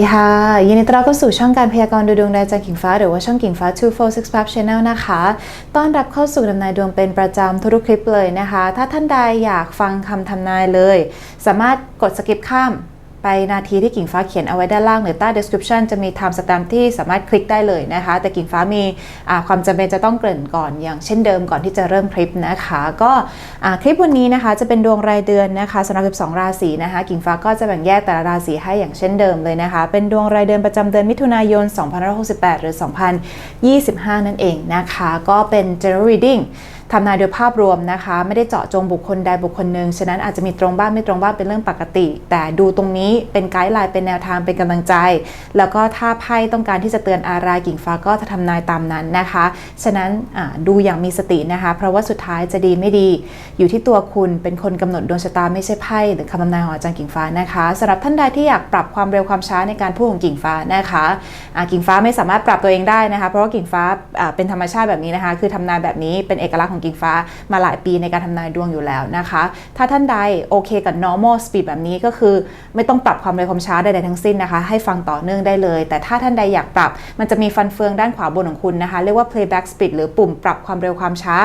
ดีค่ะ ยินดีต้อนรับเข้าสู่ช่องการพยากรณ์ดูดวงดาวจากกิ่งฟ้า หรือว่าช่องกิ่งฟ้า 246 Pub Channel นะคะ ต้อนรับเข้าสู่ทำนายดวงเป็นประจำทุกคลิปเลยนะคะ ถ้าท่านใดอยากฟังคำทำนายเลย สามารถกดสกิปข้าม ไปนาทีที่กิ่งฟ้าเขียนเอาไว้ด้านล่างหรือใต้ description จะมี time stamp ที่สามารถคลิกได้เลยนะคะ แต่กิ่งฟ้ามีความจำเป็นจะต้องเกริ่นก่อนอย่างเช่นเดิมก่อนที่จะเริ่มคลิปนะคะ ก็คลิปวันนี้นะคะจะเป็นดวงรายเดือนนะคะสำหรับ12 ราศีนะคะ กิ่งฟ้าก็จะแบ่งแยกแต่ละราศีให้อย่างเช่นเดิมเลยนะคะ เป็นดวงรายเดือนประจำเดือนมิถุนายน 2568 หรือ 2025 นั่นเองนะคะ ก็เป็น general reading ทำนายโดยภาพรวมนะคะ ไม่ได้เจาะจงบุคคลใดบุคคลหนึ่งฉะนั้นอาจจะมีตรงบ้างไม่ตรงบ้างเป็นเรื่องปกติ แต่ดูตรงนี้เป็นไกด์ไลน์เป็นแนวทางเป็นกำลังใจ แล้วก็ถ้าไพ่ต้องการที่จะเตือนอะไรกิ่งฟ้าก็จะทำนายตามนั้นนะคะ ฉะนั้นดูอย่างมีสตินะคะ เพราะว่าสุดท้ายจะดีไม่ดี อยู่ที่ตัวคุณเป็นคนกำหนดดวงชะตาไม่ใช่ไพ่หรือคำทำนายของอาจารย์กิ่งฟ้านะคะสำหรับท่านใดที่อยากปรับความเร็วความช้าในการพูดของกิ่งฟ้านะคะกิ่งฟ้าไม่สามารถปรับตัวเองได้นะคะ เพราะว่ากิ่งฟ้าเป็นธรรมชาติแบบนี้นะคะ คือทำนายแบบนี้เป็นเอกลักษณ์ของกิ่งฟ้ามาหลายปีในการทำนายดวงอยู่แล้วนะคะ ถ้าท่านใดโอเคกับ normal speed แบบนี้ก็คือไม่ต้องปรับความเร็วความช้าใดๆทั้งสิ้นนะคะ ให้ฟังต่อเนื่องได้เลย แต่ถ้าท่านใดอยากปรับ มันจะมีฟันเฟืองด้านขวาบนของคุณนะคะ เรียกว่า playback speed หรือปุ่มปรับความเร็วความช้า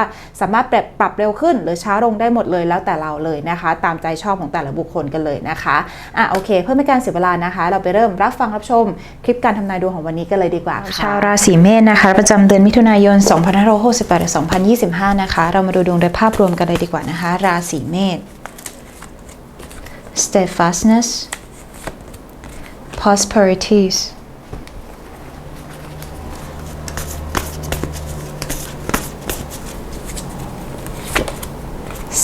สามารถปรับปรับเร็วขึ้น หรือช้าลงได้หมดเลยแล้วแต่เราเลยนะคะ ตามใจชอบของแต่ละบุคคลกันเลยนะคะอะโอเค เพื่อไม่การเสียเวลานะคะ เราไปเริ่มรับฟังรับชม คลิปการทำนายดวงของวันนี้กันเลยดีกว่าค่ะชาวราศีเมษนะคะ ประจำเดือนมิถุนายน 2568ถึง2025นะคะ เรามาดูดวงโดยภาพรวมกันเลยดีกว่านะคะ ราศีเมษ steadfastness prosperities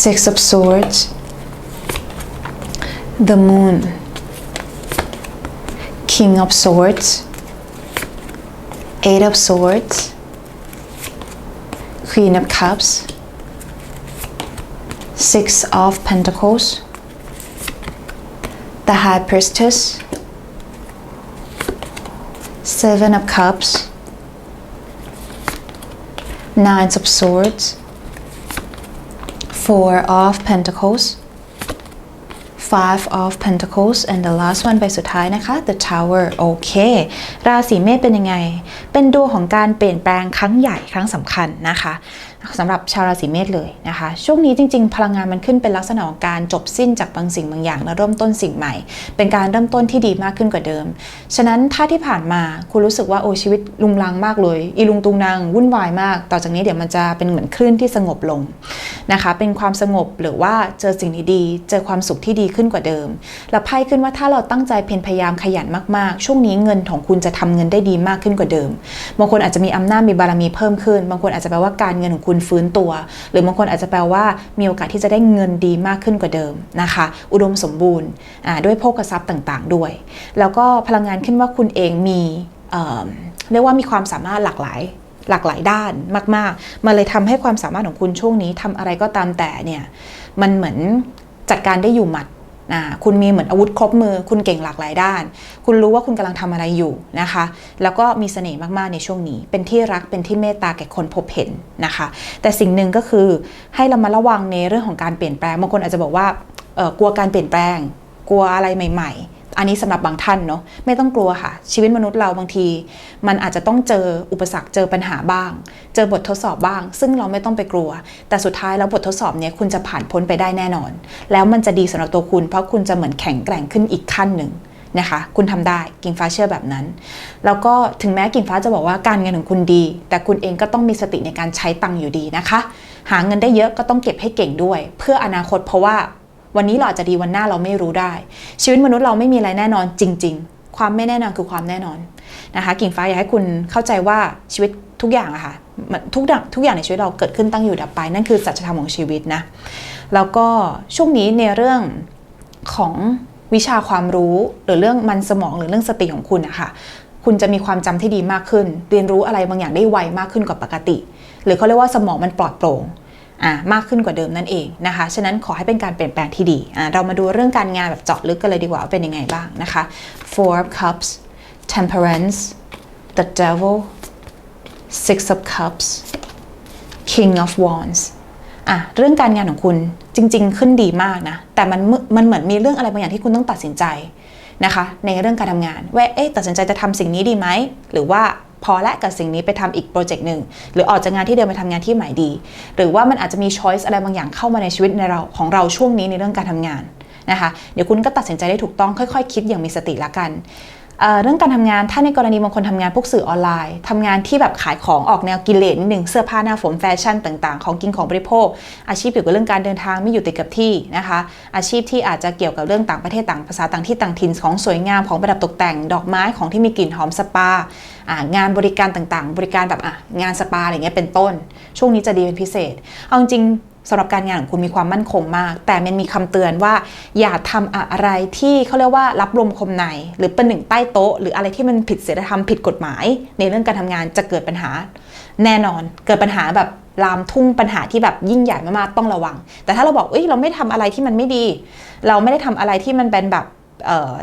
Six of Swords, the Moon, King of Swords, Eight of Swords, Queen of Cups, Six of Pentacles, the High Priestess, Seven of Cups, Nine of Swords, Four of Pentacles Five of Pentacles and the last one ใบสุดท้ายนะคะ The Tower โอเค ราศีเมษเป็นยังไง เป็นดวงของการเปลี่ยนแปลงครั้งใหญ่ครั้งสำคัญนะคะ สำหรับชาวราศีเมษเลยนะคะ ช่วงนี้จริง ๆ พลังงานมันขึ้นเป็นลักษณะของการจบสิ้นจากบางสิ่งบางอย่างแล้วเริ่มต้นสิ่งใหม่ เป็นการเริ่มต้นที่ดีมากขึ้นกว่าเดิม ฉะนั้นถ้าที่ผ่านมาคุณรู้สึกว่าโอ้ชีวิตลุงลังมากเลย อีลุงตุงนางวุ่นวายมาก ต่อจากนี้เดี๋ยวมันจะเป็นเหมือนคลื่นที่สงบลงนะคะ เป็นความสงบหรือว่าเจอสิ่งดีๆเจอความสุขที่ดีขึ้นกว่าเดิม แล้วไพ่ขึ้นว่าถ้าเราตั้งใจเพียรพยายามขยันมากๆ ช่วงนี้เงินของคุณจะทำเงินได้ดีมากขึ้นกว่าเดิม บางคนอาจจะมีอำนาจมีบารมีเพิ่มขึ้น บางคนอาจจะแปลว่าการเงินของคุณฟื้นตัว หรือบางคนอาจจะแปลว่ามีโอกาสที่จะได้เงินดีมากขึ้นกว่าเดิมนะคะ อุดมสมบูรณ์ด้วยโภคทรัพย์ต่างๆ ด้วย แล้วก็พลังงานขึ้นว่าคุณเองมีเเรียกว่ามีความสามารถหลากหลายหลากหลายด้านมาก ๆ มันเลยทำให้ความสามารถของคุณช่วงนี้ทำอะไรก็ตามแต่เนี่ยมันเหมือนจัดการได้อยู่หมัด นะคุณมีเหมือนอาวุธครบมือ คุณเก่งหลากหลายด้าน คุณรู้ว่าคุณกำลังทำอะไรอยู่นะคะ แล้วก็มีเสน่ห์มากๆในช่วงนี้ เป็นที่รักเป็นที่เมตตาแก่คนพบเห็นนะคะ แต่สิ่งหนึ่งก็คือให้เรามาระวังในเรื่องของการเปลี่ยนแปลงบางคนอาจจะบอกว่ากลัวการเปลี่ยนแปลง กลัวอะไรใหม่ ๆ อันนี้สำหรับบางท่านเนาะไม่ต้องกลัวค่ะ ชีวิตมนุษย์เราบางที มันอาจจะต้องเจออุปสรรคเจอปัญหาบ้าง เจอบททดสอบบ้าง ซึ่งเราไม่ต้องไปกลัว แต่สุดท้ายแล้วบททดสอบเนี้ยคุณจะผ่านพ้นไปได้แน่นอน แล้วมันจะดีสำหรับตัวคุณ เพราะคุณจะเหมือนแข็งแกร่งขึ้นอีกขั้นหนึ่งนะคะ คุณทำได้กิ่งฟ้าเชื่อแบบนั้น แล้วก็ถึงแม้กิ่งฟ้าจะบอกว่าการเงินของคุณดี แต่คุณเองก็ต้องมีสติในการใช้ตังค์อยู่ดีนะคะ หาเงินได้เยอะก็ต้องเก็บให้เก่งด้วย เพื่ออนาคตเพราะว่า วันนี้เราอาจจะดีวันหน้าเราไม่รู้ได้ ชีวิตมนุษย์เราไม่มีอะไรแน่นอนจริง ๆ ความไม่แน่นอนคือความแน่นอนนะคะกิ่งฟ้าอยากให้คุณเข้าใจว่าชีวิตทุกอย่างอะค่ะมันทุกอย่างทุกอย่างในชีวิตเราเกิดขึ้นตั้งอยู่ดับไป นั่นคือสัจธรรมของชีวิตนะแล้วก็ช่วงนี้ในเรื่องของวิชาความรู้หรือเรื่องมันสมองหรือเรื่องสติของคุณอะค่ะคุณจะมีความจำที่ดีมากขึ้น เรียนรู้อะไรบางอย่างได้ไวมากขึ้นกว่าปกติ หรือเขาเรียกว่าสมองมันปลอดโปร่ง มากขึ้นกว่าเดิมนั่นเองนะคะ ฉะนั้นขอให้เป็นการเปลี่ยนแปลงที่ดี เรามาดูเรื่องการงานแบบเจาะลึกกันเลยดีกว่าว่าเป็นยังไงบ้างนะคะ Four of Cups Temperance The Devil Six of Cups King of Wands อะเรื่องการงานของคุณจริง ๆ ขึ้นดีมากนะ แต่มันมึมันเหมือนมีเรื่องอะไรบางอย่างที่คุณต้องตัดสินใจนะคะ ในเรื่องการทำงานว่าเอ๊ะตัดสินใจจะทำสิ่งนี้ดีไหม หรือว่า พอและกับสิ่งนี้ไปทำอีกโปรเจกต์หนึ่งหรือออกจากงานที่เดิมไปทำงานที่ใหม่ดี หรือว่ามันอาจจะมีช้อยส์อะไรบางอย่างเข้ามาในชีวิตในเราของเราช่วงนี้ในเรื่องการทำงานนะคะ เดี๋ยวคุณก็ตัดสินใจได้ถูกต้องค่อย ๆ คิดอย่างมีสติละกัน เรื่องการทำงานถ้าในกรณีบางคนทำงานพวกสื่อออนไลน์ทำงานที่แบบขายของออกแนวกิเลสนิดหนึ่งเสื้อผ้าหน้าผมแฟชั่นต่าง ๆ ของกินของบริโภค อาชีพเกี่ยวกับเรื่องการเดินทางไม่อยู่ติดกับที่นะคะ อาชีพที่อาจจะเกี่ยวกับเรื่องต่างประเทศต่างภาษาต่างที่ต่างถิ่นของสวยงามของประดับตกแต่งดอกไม้ของที่มีกลิ่นหอมสปางานบริการต่างๆ บริการแบบงานสปาอะไรเงี้ยเป็นต้น ช่วงนี้จะดีเป็นพิเศษ เอาจริง สำหรับการงานของคุณมีความมั่นคงมาก แต่มันมีคำเตือนว่า อย่าทำอะไรที่เขาเรียกว่ารับลมคมใน หรือเป็นหนึ่งใต้โต๊ะ หรืออะไรที่มันผิดศีลธรรมผิดกฎหมาย ในเรื่องการทำงานจะเกิดปัญหา แน่นอนเกิดปัญหาแบบลามทุ่งปัญหาที่แบบยิ่งใหญ่มากๆต้องระวัง แต่ถ้าเราบอกเอ้ยเราไม่ทำอะไรที่มันไม่ดี เราไม่ได้ทำอะไรที่มันเป็นแบบ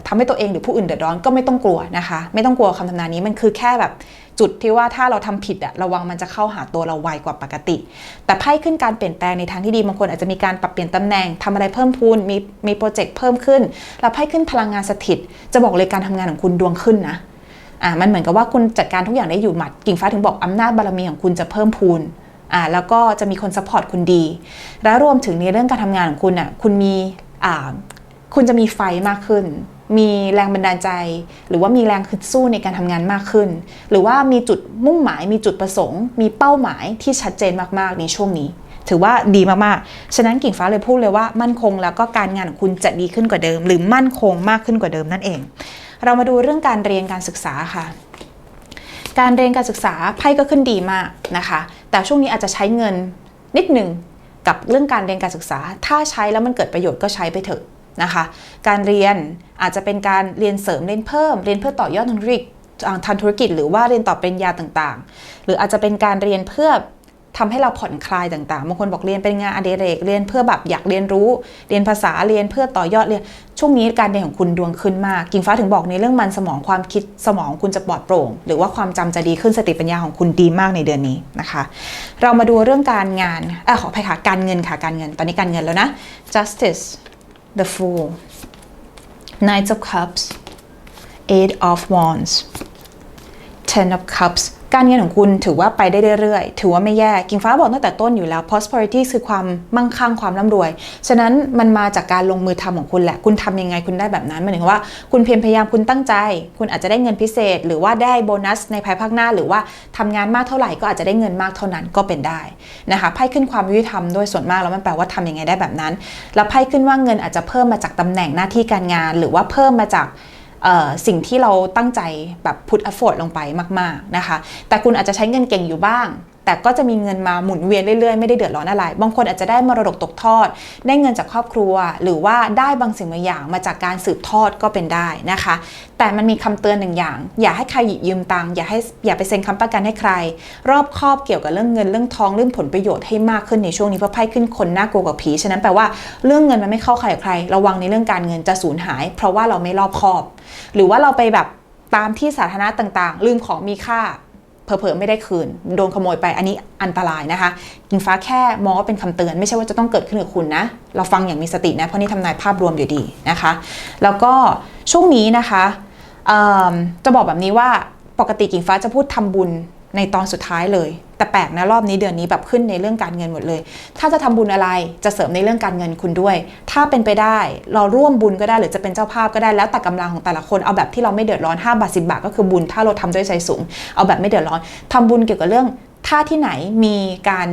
ทำให้ตัวเองหรือผู้อื่นเดือดร้อนก็ไม่ต้องกลัวนะคะ ไม่ต้องกลัวคำทำนายนี้มันคือแค่แบบจุดที่ว่าถ้าเราทำผิดอะระวังมันจะเข้าหาตัวเราไวกว่าปกติ แต่ไพ่ขึ้นการเปลี่ยนแปลงในทางที่ดีบางคนอาจจะมีการปรับเปลี่ยนตำแหน่งทำอะไรเพิ่มพูนมีมีโปรเจกต์เพิ่มขึ้น แล้วไพ่ขึ้นพลังงานสถิต จะบอกเลยการทำงานของคุณดวงขึ้นนะอ่ามันเหมือนกับว่าคุณจัดการทุกอย่างได้อยู่หมัดกิ่งฟ้าถึงบอกอำนาจบารมีของคุณจะเพิ่มพูนอ่าแล้วก็จะมีคนซัพพอร์ตคุณดี และรวมถึงในเรื่องการทำงานของคุณอะคุณมี คุณจะมีไฟมากขึ้น มีแรงบันดาลใจ หรือว่ามีแรงคึดสู้ในการทำงานมากขึ้น หรือว่ามีจุดมุ่งหมาย มีจุดประสงค์ มีเป้าหมายที่ชัดเจนมากๆในช่วงนี้ ถือว่าดีมากๆ ฉะนั้นกิ่งฟ้าเลยพูดเลยว่ามั่นคงแล้วก็การงานของคุณจะดีขึ้นกว่าเดิม หรือมั่นคงมากขึ้นกว่าเดิมนั่นเอง เรามาดูเรื่องการเรียนการศึกษาค่ะ การเรียนการศึกษาไพ่ก็ขึ้นดีมากนะคะ แต่ช่วงนี้อาจจะใช้เงินนิดหนึ่งกับเรื่องการเรียนการศึกษา ถ้าใช้แล้วมันเกิดประโยชน์ก็ใช้ไปเถอะ นะคะ การเรียนอาจจะเป็นการเรียนเสริมเรียนเพิ่ม เรียนเพื่อต่อยอดทางธุรกิจทางธุรกิจ หรือว่าเรียนต่อปริญญาต่างๆ หรืออาจจะเป็นการเรียนเพื่อทำให้เราผ่อนคลายต่างๆ บางคนบอกเรียนเป็นงานอดิเรก เรียนเพื่อแบบอยากเรียนรู้ เรียนภาษา เรียนเพื่อต่อยอดเรียน ช่วงนี้การเรียนของคุณดวงขึ้นมาก กิ่งฟ้าถึงบอกในเรื่องมันสมองความคิดสมองคุณจะปลอดโปร่ง หรือว่าความจำจะดีขึ้นสติปัญญาของคุณดีมากในเดือนนี้นะคะ เรามาดูเรื่องการงานอะขออภัยค่ะ การเงินค่ะ การเงิน ตอนนี้การเงินแล้วนะ justice the fool. Knight of cups. Eight of wands. Ten of cups การเงินของคุณถือว่าไปได้เรื่อยๆ ถือว่าไม่แย่ กิ่งฟ้าบอกตั้งแต่ต้นอยู่แล้ว prosperity คือความมั่งคั่งความร่ำรวย ฉะนั้นมันมาจากการลงมือทำของคุณแหละ คุณทำยังไงคุณได้แบบนั้นหมายถึงว่า คุณเพียรพยายามคุณตั้งใจ คุณอาจจะได้เงินพิเศษ หรือว่าได้โบนัสในภายภาคหน้า หรือว่าทำงานมากเท่าไหร่ก็อาจจะได้เงินมากเท่านั้นก็เป็นได้นะคะไพ่ขึ้นความยุติธรรมด้วยส่วนมากแล้วมันแปลว่าทำยังไงได้แบบนั้น แล้วไพ่ขึ้นว่าเงินอาจจะเพิ่มมาจากตำแหน่งหน้าที่การงาน หรือว่าเพิ่มมาจาก สิ่งที่เราตั้งใจแบบพุท effort ลงไปมาก ๆ นะคะ แต่คุณอาจจะใช้เงินเก่งอยู่บ้าง แต่ก็จะมีเงินมาหมุนเวียนเรื่อยๆ ไม่ได้เดือดร้อนอะไร บางคนอาจจะได้มรดกตกทอด ได้เงินจากครอบครัว หรือว่าได้บางสิ่งบางอย่างมาจากการสืบทอดก็เป็นได้นะคะ แต่มันมีคำเตือนหนึ่งอย่าง อย่าให้ใครหยิบยืมตังค์อย่าให้อย่าไปเซ็นค้ำประกันให้ใคร รอบครอบเกี่ยวกับเรื่องเงินเรื่องทองเรื่องผลประโยชน์ให้มากขึ้นในช่วงนี้เพราะไพ่ขึ้นคนน่ากลัวกว่าผีฉะนั้นแปลว่าเรื่องเงินมันไม่เข้าใครกับใคร ระวังในเรื่องการเงินจะสูญหาย เพราะว่าเราไม่รอบคอบ หรือว่าเราไปแบบตามที่สาธารณะต่างๆ ลืมของมีค่า เผลอๆไม่ได้คืน โดนขโมยไปอันนี้อันตรายนะคะกิ่งฟ้าแค่มองว่าเป็นคำเตือน ไม่ใช่ว่าจะต้องเกิดขึ้นกับคุณนะ เราฟังอย่างมีสตินะ เพราะนี่ทำนายภาพรวมอยู่ดีนะคะ แล้วก็ช่วงนี้นะคะจะบอกแบบนี้ว่าปกติกิ่งฟ้าจะพูดทำบุญในตอนสุดท้ายเลย แต่แปลกนะรอบนี้เดือนนี้แบบขึ้นในเรื่องการเงินหมดเลย ถ้าจะทำบุญอะไรจะเสริมในเรื่องการเงินคุณด้วย ถ้าเป็นไปได้เราร่วมบุญก็ได้หรือจะเป็นเจ้าภาพก็ได้แล้วแต่กำลังของแต่ละคนเอาแบบที่เราไม่เดือดร้อน5บาท10 บาทก็คือบุญถ้าเราทำด้วยใจสูง เอาแบบไม่เดือดร้อนทำบุญเกี่ยวกับเรื่อง ถ้าที่ไหนมีการ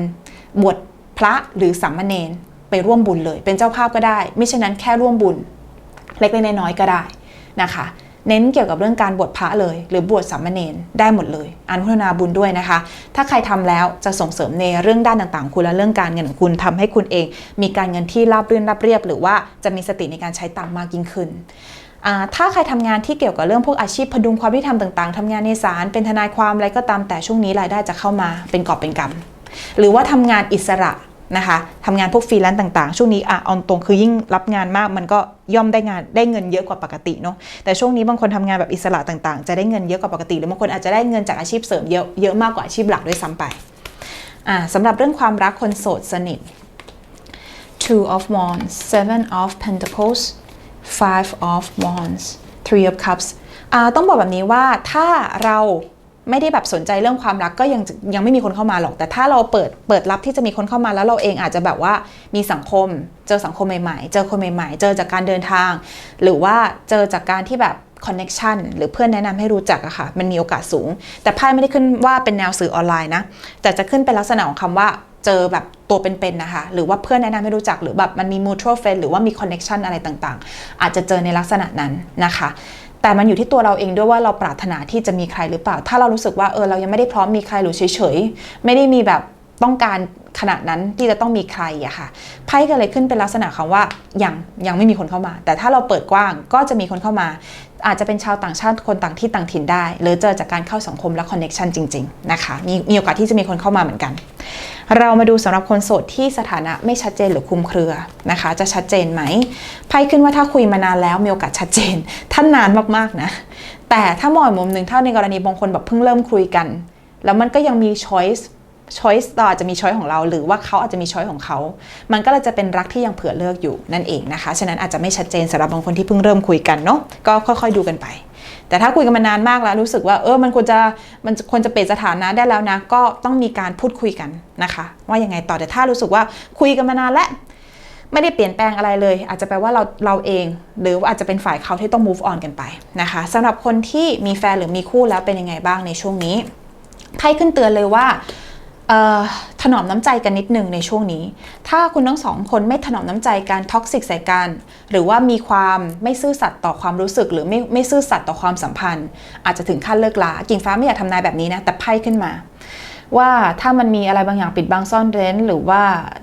บวชพระหรือสามเณรไปร่วมบุญเลย เป็นเจ้าภาพก็ได้ ไม่เช่นนั้นแค่ร่วมบุญ เล็กๆน้อยๆก็ได้นะคะ เน้นเกี่ยวกับเรื่องการบวชพระเลย หรือบวชสามเณรได้หมดเลยอนุโมทนาบุญด้วยนะคะ ถ้าใครทำแล้วจะส่งเสริมในเรื่องด้านต่างๆ คุณและเรื่องการเงินของคุณทำให้คุณเอง มีการเงินที่ราบรื่นราบเรียบ หรือว่าจะมีสติในการใช้ตังมากยิ่งขึ้นอ่าถ้าใครทำงานที่เกี่ยวกับเรื่องพวกอาชีพพดุงความยุติธรรมต่างๆทำงานในศาลเป็นทนายความอะไรก็ตามแต่ช่วงนี้รายได้จะเข้ามาเป็นกอบเป็นกำหรือว่าทำงานอิสระ นะคะทำงานพวกฟรีแลนซ์ต่างๆ ช่วงนี้อะเอาตรงคือยิ่งรับงานมากมันก็ย่อมได้งานได้เงินเยอะกว่าปกติเนาะแต่ช่วงนี้บางคนทำงานแบบอิสระต่างๆ จะได้เงินเยอะกว่าปกติหรือบางคนอาจจะได้เงินจากอาชีพเสริมเยอะเยอะมากกว่าอาชีพหลักด้วยซ้ำไปอ่าสำหรับเรื่องความรักคนโสดสนิท Two of Wands Seven of Pentacles Five of Wands three of cups อ่าต้องบอกแบบนี้ว่าถ้าเรา ไม่ได้แบบสนใจเรื่องความรักก็ยังยังไม่มีคนเข้ามาหรอก แต่ถ้าเราเปิดเปิดรับที่จะมีคนเข้ามาแล้วเราเองอาจจะแบบว่ามีสังคม เจอสังคมใหม่ๆ เจอคนใหม่ๆ เจอจากการเดินทาง หรือว่าเจอจากการที่แบบคอนเน็ชันหรือเพื่อนแนะนำให้รู้จักอะค่ะ มันมีโอกาสสูง แต่ไพ่ไม่ได้ขึ้นว่าเป็นแนวสื่อออนไลน์นะ แต่จะขึ้นเป็นลักษณะของคำว่าเจอแบบตัวเป็นๆนะคะ หรือว่าเพื่อนแนะนำให้รู้จัก หรือแบบมันมี mutual friend หรือว่ามี connection อะไรต่างๆ อาจจะเจอในลักษณะนั้นนะคะ แต่มันอยู่ที่ตัวเราเองด้วยว่าเราปรารถนาที่จะมีใครหรือเปล่า ถ้าเรารู้สึกว่าเออเรายังไม่ได้พร้อมมีใครหรือเฉยๆไม่ได้มีแบบ ต้องการขนาดนั้นที่จะต้องมีใครอะค่ะไพ่ก็เลยขึ้นเป็นลักษณะคำว่ายังยังไม่มีคนเข้ามา แต่ถ้าเราเปิดกว้างก็จะมีคนเข้ามา อาจจะเป็นชาวต่างชาติคนต่างที่ต่างถิ่นได้ หรือเจอจากการเข้าสังคมและคอนเน็ชันจริงๆนะคะมีมีโอกาสที่จะมีคนเข้ามาเหมือนกัน เรามาดูสำหรับคนโสดที่สถานะไม่ชัดเจนหรือคุมเครือนะคะ จะชัดเจนไหมไพ่ขึ้นว่าถ้าคุยมานานแล้วมีโอกาสชัดเจนท่านนานมากๆนะแต่ถ้ามองมุมหนึ่งถ้าในกรณีบางคนแบบเพิ่งเริ่มคุยกัน แล้วมันก็ยังมี choice choice เราอาจจะมี choice ของเรา หรือว่าเขาอาจจะมี choice ของเขา มันก็เลยจะเป็นรักที่ยังเผื่อเลือกอยู่นั่นเองนะคะ ฉะนั้นอาจจะไม่ชัดเจนสำหรับบางคนที่เพิ่งเริ่มคุยกันเนาะ ก็ค่อยๆดูกันไป แต่ถ้าคุยกันมานานมากแล้วรู้สึกว่าเออ มันควรจะ มันควรจะเปลี่ยนสถานะได้แล้วนะ ก็ต้องมีการพูดคุยกันนะคะ ว่ายังไงต่อ แต่ถ้ารู้สึกว่าคุยกันมานานแล้วไม่ได้เปลี่ยนแปลงอะไรเลย อาจจะแปลว่าเราเราเอง หรือว่าอาจจะเป็นฝ่ายเขาที่ต้อง move on กันไปนะคะสำหรับคนที่มีแฟนหรือมีคู่แล้วเป็นยังไงบ้างในช่วงนี้ไพ่ขึ้นเตือนเลยว่า ถนอมน้ำใจกันนิดหนึ่งในช่วงนี้ ถ้าคุณทั้งสองคนไม่ถนอมน้ำใจการท็อกซิกใส่กัน หรือว่ามีความไม่ซื่อสัตย์ต่อความรู้สึก หรือไม่ไม่ซื่อสัตย์ต่อความสัมพันธ์ อาจจะถึงขั้นเลิกลากิ่งฟ้าไม่อยากทำนายแบบนี้นะ แต่ไพ่ขึ้นมา ว่าถ้ามันมีอะไรบางอย่างปิดบังซ่อนเร้น หรือว่า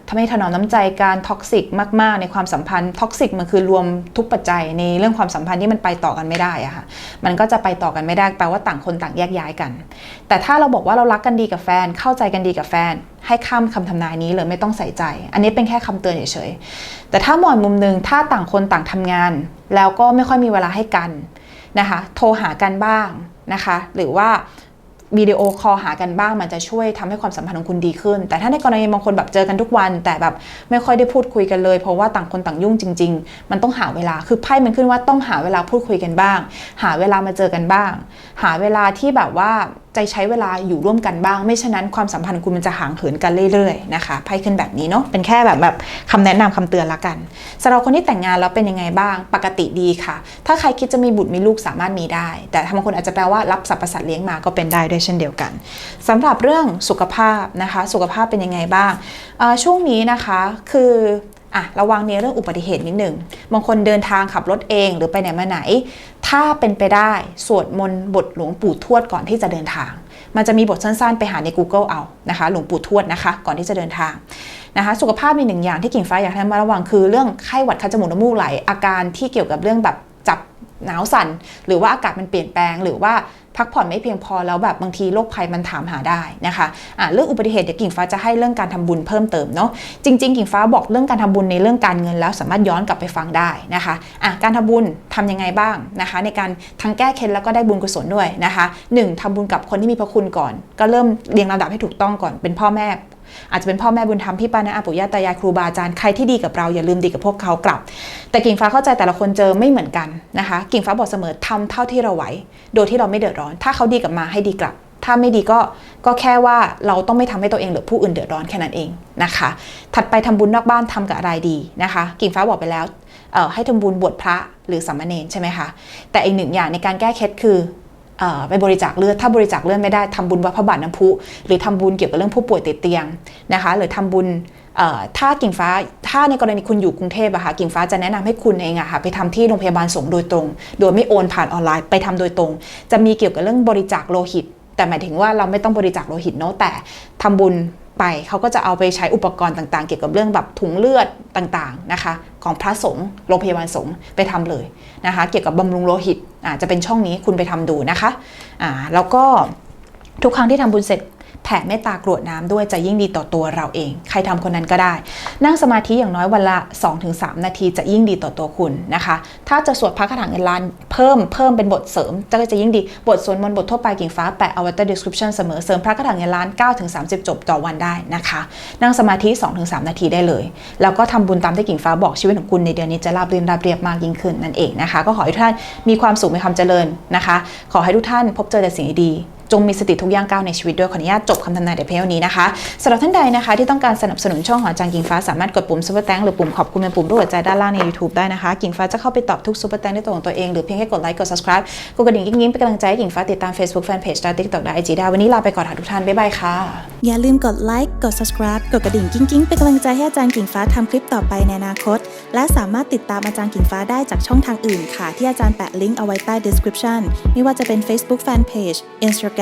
ทำให้ถนอมน้ำใจการท็อกซิกมากๆ ในความสัมพันธ์ท็อกซิกมันคือรวมทุกปัจจัยในเรื่องความสัมพันธ์ที่มันไปต่อกันไม่ได้อะค่ะมันก็จะไปต่อกันไม่ได้แปลว่าต่างคนต่างแยกย้ายกัน แต่ถ้าเราบอกว่าเรารักกันดีกับแฟน เข้าใจกันดีกับแฟน ให้ข้ามคำทำนายนี้เลยไม่ต้องใส่ใจ อันนี้เป็นแค่คำเตือนเฉยๆแต่ถ้ามองมุมหนึ่งถ้าต่างคนต่างทำงาน แล้วก็ไม่ค่อยมีเวลาให้กันนะคะโทรหากันบ้างนะคะ หรือว่า วิดีโอคอลหากันบ้างมันจะช่วยทำให้ความสัมพันธ์ของคุณดีขึ้น แต่ถ้าในกรณีบางคนแบบเจอกันทุกวัน แต่แบบไม่ค่อยได้พูดคุยกันเลย เพราะว่าต่างคนต่างยุ่งจริง ๆ มันต้องหาเวลาคือไพ่มันขึ้นว่าต้องหาเวลาพูดคุยกันบ้าง หาเวลามาเจอกันบ้าง หาเวลาที่แบบว่า ใจใช้เวลาอยู่ร่วมกันบ้าง ไม่ฉะนั้นความสัมพันธ์คุณมันจะห่างเหินกันเรื่อยๆนะคะไพ่ขึ้นแบบนี้เนาะเป็นแค่แบบแบบคำแนะนำคำเตือนละกันสำหรับคนที่แต่งงานแล้วเป็นยังไงบ้าง ปกติดีค่ะ ถ้าใครคิดจะมีบุตรมีลูกสามารถมีได้ แต่บางคนอาจจะแปลว่ารับสรรพสัตว์เลี้ยงมาก็เป็นได้ด้วยเช่นเดียวกันสำหรับเรื่องสุขภาพนะคะ สุขภาพเป็นยังไงบ้างช่วงนี้นะคะคือ อะระวังในเรื่องอุบัติเหตุนิดหนึ่งบางคนเดินทางขับรถเองหรือไปไหนมาไหน ถ้าเป็นไปได้สวดมนต์บทหลวงปู่ทวดก่อนที่จะเดินทาง มันจะมีบทสั้นๆ ไปหาใน Google เอานะคะหลวงปู่ทวดนะคะ ก่อนที่จะเดินทางนะคะสุขภาพมีหนึ่งอย่างที่กิ่งฟ้าอยากให้มาระวังคือเรื่องไข้หวัดคัดจมูกน้ำมูกไหลอาการที่เกี่ยวกับเรื่องแบบจับหนาวสั่นหรือว่าอากาศมันเปลี่ยนแปลงหรือว่า พักผ่อนไม่เพียงพอแล้วแบบบางทีโรคภัยมันถามหาได้นะคะะเรื่องอุบัติเหตุเดี๋ยวกิ่งฟ้าจะให้เรื่องการทำบุญเพิ่มเติมเนาะจริง ๆ กิ่งฟ้าบอกเรื่องการทำบุญในเรื่องการเงินแล้วสามารถย้อนกลับไปฟังได้นะคะะการทำบุญทำยังไงบ้างนะคะ ในการทั้งแก้เคล็ดแล้วก็ได้บุญกุศลด้วยนะคะหนึ่งทำบุญกับคนที่มีพระคุณก่อน ก็เริ่มเรียงลำดับให้ถูกต้องก่อนเป็นพ่อแม่ อาจจะเป็นพ่อแม่บุญธรรมพี่ป้านะอาปู่ย่าตายายครูบาอาจารย์ใครที่ดีกับเราอย่าลืมดีกับพวกเขากลับ แต่กิ่งฟ้าเข้าใจแต่ละคนเจอไม่เหมือนกันนะคะ กิ่งฟ้าบอกเสมอทำเท่าที่เราไหว โดยที่เราไม่เดือดร้อน ถ้าเขาดีกับมาให้ดีกลับ ถ้าไม่ดีก็ก็แค่ว่าเราต้องไม่ทำให้ตัวเองหรือผู้อื่นเดือดร้อนแค่นั้นเองนะคะ ถัดไปทำบุญนอกบ้านทำกับอะไรดีนะคะ กิ่งฟ้าบอกไปแล้วให้ทำบุญบวชพระหรือสามเณรใช่ไหมคะแต่อีกหนึ่งอย่างในการแก้เคล็ดคือ ไปบริจาคเลือด ถ้าบริจาคเลือดไม่ได้ทำบุญวัดพระบาทน้ำพุ หรือทำบุญเกี่ยวกับเรื่องผู้ป่วยติดเตียงนะคะ หรือทำบุญถ้ากิ่งฟ้าถ้าในกรณีคุณอยู่กรุงเทพอะค่ะกิ่งฟ้าจะแนะนำให้คุณเองอะค่ะไปทำที่โรงพยาบาลสงโดยตรง โดยไม่โอนผ่านออนไลน์ไปทำโดยตรง จะมีเกี่ยวกับเรื่องบริจาคโลหิต แต่หมายถึงว่าเราไม่ต้องบริจาคโลหิตเนาะแต่ทำบุญ ไปเขาก็จะเอาไปใช้อุปกรณ์ต่างๆ เกี่ยวกับเรื่องแบบถุงเลือดต่างๆนะคะของพระสงฆ์โรงพยาบาลสงฆ์ไปทำเลยนะคะ เกี่ยวกับบำรุงโลหิตอ่าจะเป็นช่องนี้คุณไปทำดูนะคะอ่าแล้วก็ทุกครั้งที่ทำบุญเสร็จ แผ่เมตตากรวดน้ำด้วยจะยิ่งดีต่อตัวเราเอง ใครทำคนนั้นก็ได้ นั่งสมาธิอย่างน้อยวันละ 2-3 นาทีจะยิ่งดีต่อตัวคุณนะคะ ถ้าจะสวดพระคาถาเงินล้านเพิ่มเพิ่มเป็นบทเสริมก็จะยิ่งดีบทสวดมนต์บททั่วไปกิ่งฟ้าแปะเอาไว้ใต้ description เสมอเสริมพระคาถาเงินล้าน 9-30 จบต่อวันได้นะคะ นั่งสมาธิ 2-3 นาทีได้เลย แล้วก็ทำบุญตามที่กิ่งฟ้าบอกชีวิตของคุณในเดือนนี้จะราบรื่นราบเรียบมากยิ่งขึ้นนั่นเองนะคะ ก็ขอให้ทุกท่านมีความสุขมีความเจริญนะคะ ขอให้ทุกท่านพบเจอแต่สิ่งดี จงมีสติทุกย่างก้าวในชีวิตด้วยขออนุญาตจบคำทำนายแต่เพียงนี้นะคะสำหรับท่านใดนะคะที่ต้องการสนับสนุนช่องหอจางกิงฟ้าสามารถกดปุ่มซุปเปอร์แตงหรือปุ่มขอบคุณเป็นปุ่มรูปหัวใจด้านล่างใน YouTube ได้นะคะ กิ่งฟ้าจะเข้าไปตอบทุกซุปเปอร์แตงด้วยตัวของตัวเองหรือเพียงแค่กดไลค์กด subscribe กดกระดิ่งกิ๊งๆเป็นกำลังใจให้กิ่งฟ้าติดตาม Facebook Fanpage และ TikTok และ IG ได้วันนี้ลาไปก่อนค่ะทุกท่านบ๊ายบายค่ะอย่าลืมกดไลค์กด subscribe กดกระดิ่งกิ้งๆเป็นกำลังใจให้อาจารย์กิ่งฟ้าทำคลิปต่อไปในอนาคต และสามารถติดตามอาจารย์กิ่งฟ้าได้จากช่องทางอื่นค่ะที่อาจารย์แปะลิงก์เอาไว้ใต้ description ไม่ว่าจะเป็น Facebook Fanpage Instagram